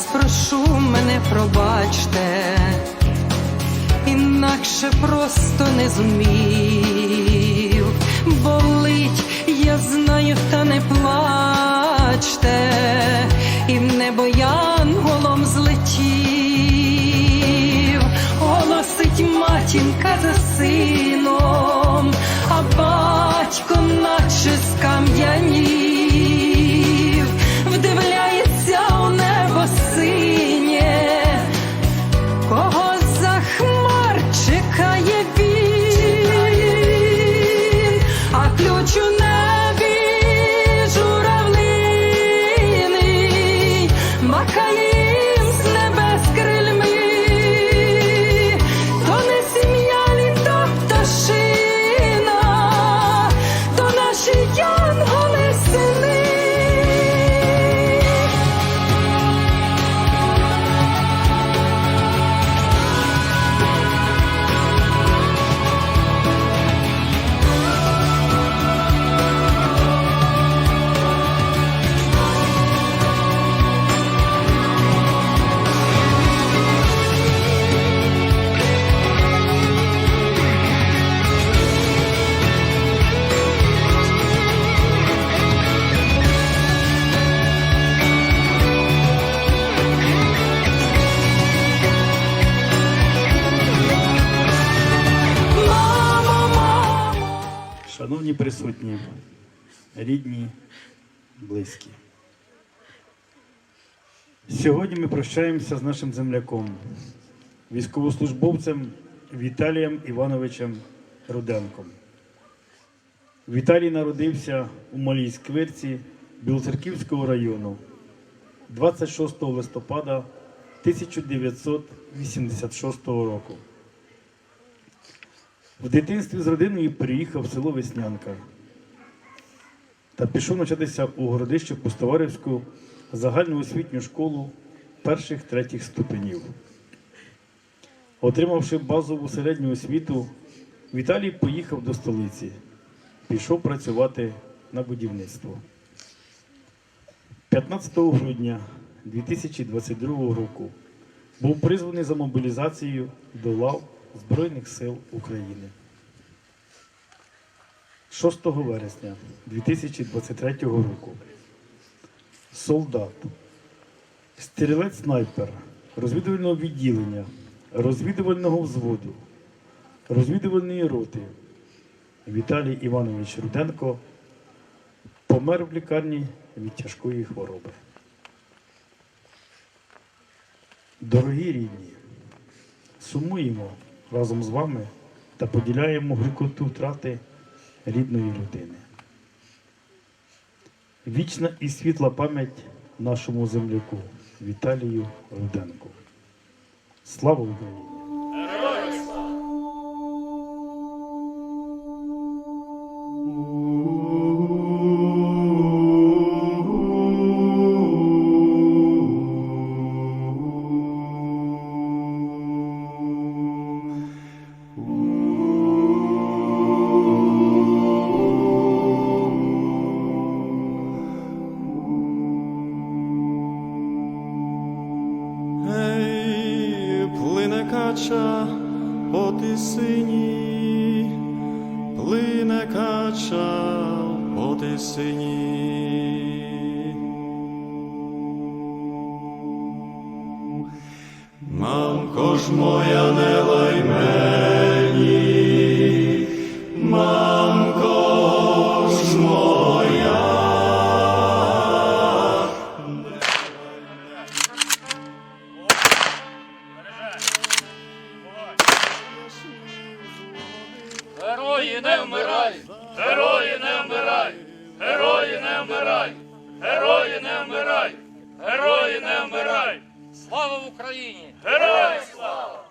Вас прошу, мене пробачте, інакше просто не зумів. Болить, я знаю, та Шановні присутні, рідні, близькі. Сьогодні ми прощаємося з нашим земляком, військовослужбовцем Віталієм Івановичем Руденком. Віталій народився у Малій Сквирці Білоцерківського району 26 листопада 1986 року. В дитинстві з родиною переїхав в село Веснянка та пішов навчатися у городище Пустоварівську загальноосвітню школу перших третіх ступенів. Отримавши базову середню освіту, Віталій поїхав до столиці, пішов працювати на будівництво. 15 грудня 2022 року був призваний за мобілізацією до лав Збройних сил України. 6 вересня 2023 року солдат, стрілець снайпер розвідувального відділення, розвідувального взводу, розвідувальної роти Віталій Іванович Руденко помер в лікарні від тяжкої хвороби. Дорогі рідні, сумуємо разом з вами та поділяємо грікоту втрати рідної людини. Вічна і світла пам'ять нашому земляку Віталію Руденку. Слава Україні! По тисині, плине кача по тисині. Мамко ж моя не лай Герої не вмирай! Герої не вмирай! Герої не вмирай! Герої не вмирай! Слава Україні! Героям слава!